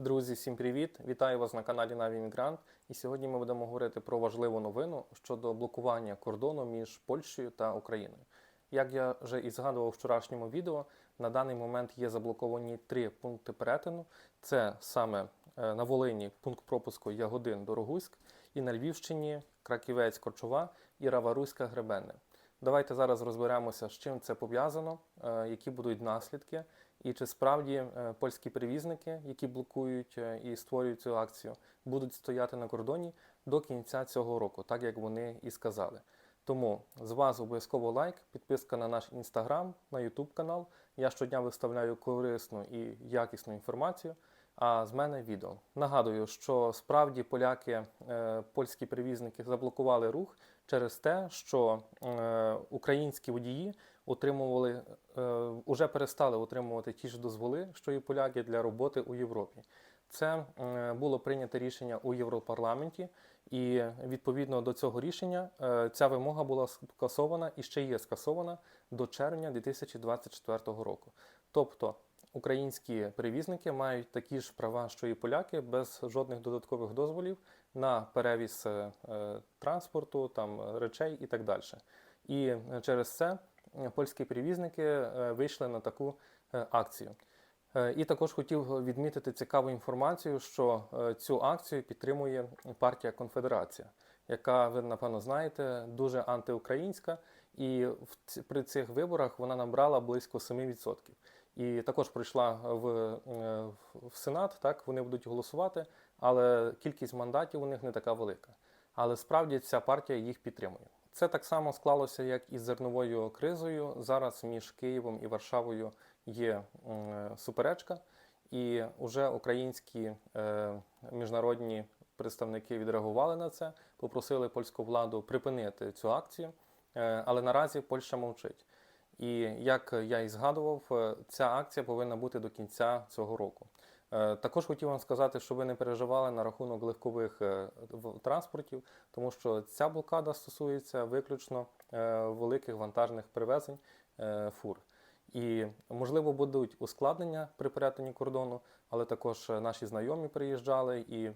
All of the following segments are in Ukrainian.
Друзі, всім привіт! Вітаю вас на каналі Наві Мігрант. І сьогодні ми будемо говорити про важливу новину щодо блокування кордону між Польщею та Україною. Як я вже і згадував у вчорашньому відео, на даний момент є заблоковані три пункти перетину: це саме е, на Волині пункт пропуску Ягодин Дорогуськ, і на Львівщині Краківець Корчова і Раваруська Гребенне. Давайте зараз розберемося, з чим це пов'язано, е, які будуть наслідки, і чи справді е, польські перевізники, які блокують е, і створюють цю акцію, будуть стояти на кордоні до кінця цього року, так як вони і сказали. Тому з вас обов'язково лайк, підписка на наш інстаграм, на Ютуб канал. Я щодня виставляю корисну і якісну інформацію. А з мене відео. Нагадую, що справді поляки, польські перевізники заблокували рух через те, що е, українські водії отримували, е, уже перестали отримувати ті ж дозволи, що і поляки для роботи у Європі. Це е, було прийнято рішення у Європарламенті, і відповідно до цього рішення е, ця вимога була скасована і ще є скасована до червня 2024 року. Тобто українські перевізники мають такі ж права, що і поляки, без жодних додаткових дозволів на перевіз е, транспорту, там речей і так далі. І е, через це е, польські перевізники вийшли на таку акцію. І також хотів відмітити цікаву інформацію, що цю акцію підтримує партія Конфедерація, яка, ви напевно знаєте, дуже антиукраїнська, і при цих виборах вона набрала близько 7%. І також прийшла в, е, в Сенат, так вони будуть голосувати, але кількість мандатів у них не така велика. Але справді ця партія їх підтримує. Це так само склалося, як і з зерновою кризою. Зараз між Києвом і Варшавою є суперечка, і вже українські е, міжнародні представники відреагували на це, попросили польську владу припинити цю акцію, е, але наразі Польща мовчить. І як я і згадував, е, ця акція повинна бути до кінця цього року. Е, Також хотів вам сказати, що ви не переживали на рахунок легкових е, транспортів, тому що ця блокада стосується виключно великих вантажних перевезень е, фур. І можливо будуть ускладнення при перетині кордону, але також наші знайомі приїжджали, і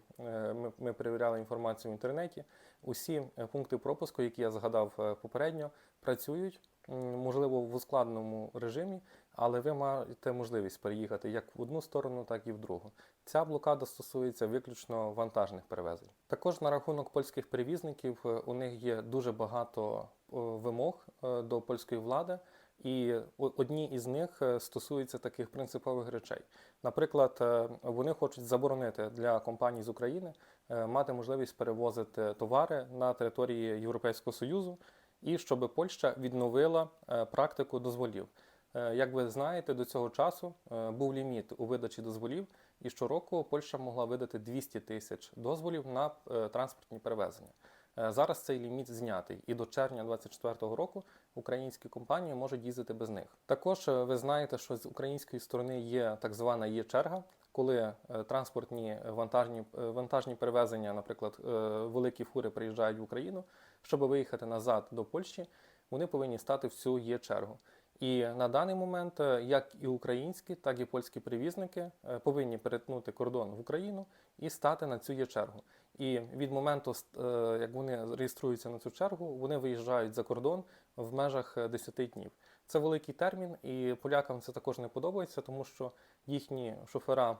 ми, ми перевіряли інформацію в інтернеті. Усі пункти пропуску, які я згадав попередньо, працюють, можливо, в ускладненому режимі, але ви маєте можливість переїхати як в одну сторону, так і в другу. Ця блокада стосується виключно вантажних перевезень. Також на рахунок польських перевізників е, у них є дуже багато е, вимог е, до польської влади. І одні із них стосуються таких принципових речей. Наприклад, вони хочуть заборонити для компаній з України мати можливість перевозити товари на території Європейського Союзу, і щоб Польща відновила е, практику дозволів. Е, Як ви знаєте, до цього часу е, був ліміт у видачі дозволів, і щороку Польща могла видати 200 тисяч дозволів на транспортні перевезення. Зараз цей ліміт знятий, і до червня 2024 року українські компанії можуть їздити без них. Також ви знаєте, що з української сторони є так звана є черга, коли транспортні вантажні, вантажні перевезення, наприклад, великі фури приїжджають в Україну, щоб виїхати назад до Польщі, вони повинні стати в цю є чергу. І на даний момент, е, як і українські, так і польські перевізники е, повинні перетнути кордон в Україну і стати на цю є чергу. І від моменту, е, як вони реєструються на цю чергу, вони виїжджають за кордон в межах е, 10 днів. Це великий термін, і полякам це також не подобається, тому що їхні шофера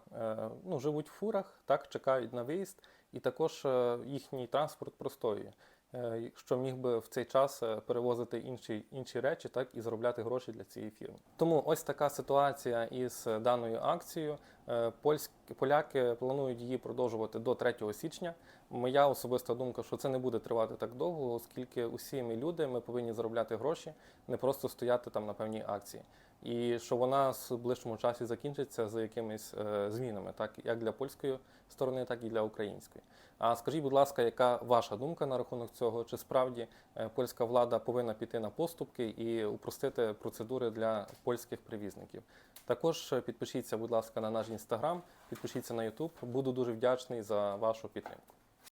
ну, живуть в фурах, так чекають на виїзд, і також їхній транспорт простоює. Е, Що міг би в цей час е, перевозити інші, інші речі, так і заробляти гроші для цієї фірми. Тому ось така ситуація із даною акцією. Е, Польські поляки планують її продовжувати до 3 січня. Моя особиста думка, що це не буде тривати так довго, оскільки усі ми люди, ми повинні заробляти гроші, не просто стояти там на певній акції. І що вона в ближчому часі закінчиться з якимись е, змінами, так як для польської сторони, так і для української. А скажіть, будь ласка, яка ваша думка на рахунок цього? Чи справді е, польська влада повинна піти на поступки і упростити процедури для польських перевізників? Також е, підпишіться, будь ласка, на наш інстаграм, підпишіться на Ютуб. Буду дуже вдячний за вашу підтримку.